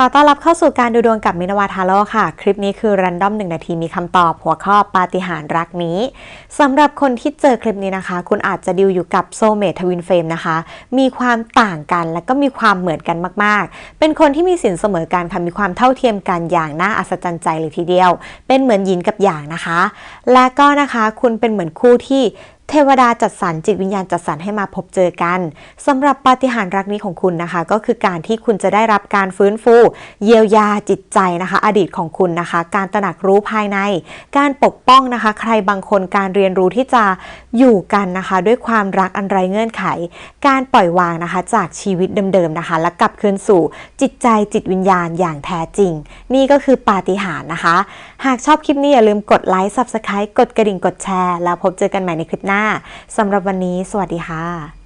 ขอต้อนรับเข้าสู่การดูดวงกับมินาวาทาโร่ค่ะ คลิปนี้คือรันดอมหนึ่งนาทีมีคำตอบหัวข้อปาฏิหาริย์รักนี้สำหรับคนที่เจอคลิปนี้นะคะ คุณอาจจะดิวอยู่กับโซเมททวินเฟมนะคะ มีความต่างกันและก็มีความเหมือนกันมากๆ เป็นคนที่มีสินเสมอกันค่ะมีความเท่าเทียมกันอย่างน่าอัศจรรย์ใจเลยทีเดียว เป็นเหมือนยินกับหยางนะคะ และก็นะคะคุณเป็นเหมือนคู่ที่ เทวดาจัดสรรจิตวิญญาณจัดสรรให้มาพบเจอกันสำหรับปาฏิหาริย์รักนี้ของคุณนะคะ ก็คือการที่คุณจะได้รับการฟื้นฟู เยียวยาจิตใจนะคะ อดีตของคุณนะคะ การตระหนักรู้ภายใน การปกป้องนะคะ ใครบางคนการเรียนรู้ที่จะอยู่กันนะคะ ด้วยความรักอันไรเงื่อนไข การปล่อยวางนะคะ จากชีวิตเดิมๆนะคะ และกลับคืนสู่จิตใจจิตวิญญาณอย่างแท้จริง นี่ก็คือปาฏิหาริย์นะคะ หากชอบคลิปนี้อย่าลืมกดไลค์ Subscribe กดกระดิ่งกดแชร์ แล้วพบเจอกันใหม่ในคลิปหน้าสำหรับวันนี้ สวัสดีค่ะ